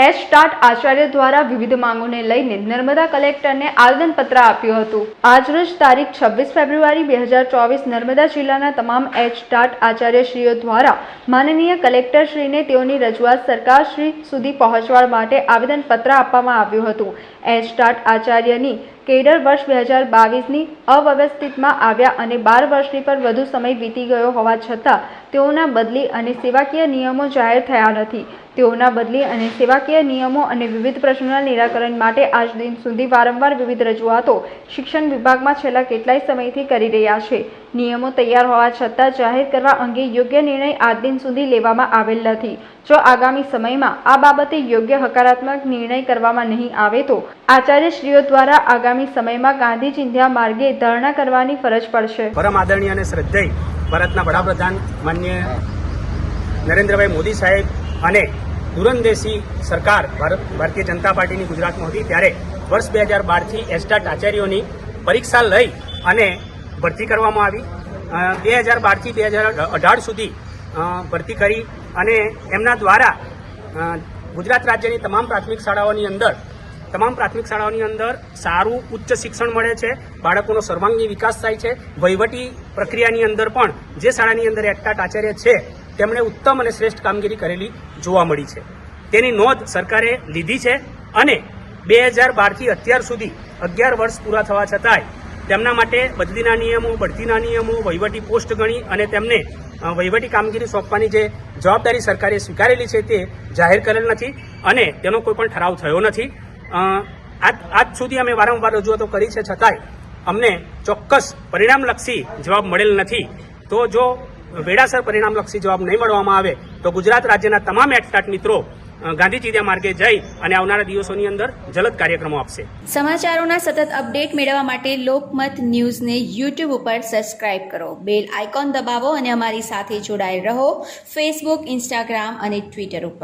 H TAT Acharya દ્વારા વિવિધ માંગોને લઈને નર્મદા કલેક્ટરને આવેદનપત્ર આપ્યું હતું. આજરોજ તારીખ છવ્વીસ ફેબ્રુઆરી બે હજાર ચોવીસ નર્મદા જિલ્લાના તમામ એચ ટાટ આચાર્યશ્રીઓ દ્વારા માનનીય કલેક્ટરશ્રીને તેઓની રજૂઆત સરકારશ્રી સુધી પહોંચવા માટે આવેદનપત્ર આપવામાં આવ્યું હતું. એચ ટાટ આચાર્યની કેડર વર્ષ બે હજાર બાવીસની અવ્યવસ્થિતમાં આવ્યા અને બાર વર્ષની પર વધુ સમય વીતી ગયો હોવા છતાં તેઓના બદલી અને સેવાકીય નિયમો જાહેર થયા નથી. તેઓના બદલી અને સેવાકીય નિયમો અને વિવિધ પ્રશ્નોના નિરાકરણ માટે આજ દિન સુધી વારંવાર વિવિધ રજૂઆતો શિક્ષણ વિભાગમાં છેલ્લા કેટલાય સમયથી કરી રહ્યા છે. નિયમો તૈયાર હોવા છતાં જાહેર કરવા અંગે યોગ્ય નિર્ણય આજ દિન સુધી લેવામાં આવેલ નથી. જો આગામી સમયમાં આ બાબતે યોગ્ય હકારાત્મક નિર્ણય કરવામાં નહીં આવે તો આચાર્યશ્રીઓ દ્વારા આગામી સમયમાં ગાંધી ચિંધ્યા માર્ગે ધરણા કરવાની ફરજ પડશે. પરમ આદરણીય અને શ્રદ્ધેય ભારતના વડાપ્રધાન માન્ય નરેન્દ્રભાઈ મોદી સાહેબ અને દુરંદેશી સરકાર ભારત, ભારતીય જનતા પાર્ટીની ગુજરાતમાં હતી ત્યારે વર્ષ બે હજાર બારથી એસ્ટાટ આચાર્યોની પરીક્ષા લઈ અને ભરતી કરવામાં આવી. બે હજાર બારથી બે હજાર અઢાર સુધી ભરતી કરી અને એમના દ્વારા ગુજરાત રાજ્યની તમામ પ્રાથમિક શાળાઓની અંદર, તમામ પ્રાથમિક શાળાઓની અંદર સારું ઉચ્ચ શિક્ષણ મળે છે, બાળકોનો સર્વાંગી વિકાસ થાય છે. વહીવટી પ્રક્રિયાની અંદર પણ જે શાળાની અંદર એકટાટ આચાર્ય છે તેમણે ઉત્તમ અને શ્રેષ્ઠ કામગીરી કરેલી જોવા મળી છે. તેની નોંધ સરકારે લીધી છે અને બે હજાર બારથી અત્યાર સુધી અગિયાર વર્ષ પૂરા થવા છતાંય તેમના માટે બદલીના નિયમો, બઢતીના નિયમો, વહીવટી પોસ્ટ ગણી અને તેમને વહીવટી કામગીરી સોંપવાની જે જવાબદારી સરકારે સ્વીકારેલી છે તે જાહેર કરેલ નથી અને તેનો કોઈ પણ ઠરાવ થયો નથી. આજ સુધી અમે વારંવાર રજૂઆતો કરી છે છતાંય અમને ચોક્કસ પરિણામલક્ષી જવાબ મળેલ નથી. તો જો વેળાસર પરિણામલક્ષી જવાબ નહીં મળવામાં આવે તો ગુજરાત રાજ્યના તમામ એટસ્ટાટ મિત્રો ગાંધીજીના ગાંધી માર્ગે જઈ અને આવનારા દિવસોની અંદર જલદ કાર્યક્રમો આપશે. સમાચારોના સતત અપડેટ મેળવવા માટે લોકમત ન્યૂઝને યુટ્યુબ ઉપર સબસ્ક્રાઇબ કરો. બેલ આઇકોન દબાવો અને અમારી સાથે જોડાયેલ રહો ફેસબુક, ઇન્સ્ટાગ્રામ અને ટ્વિટર ઉપર.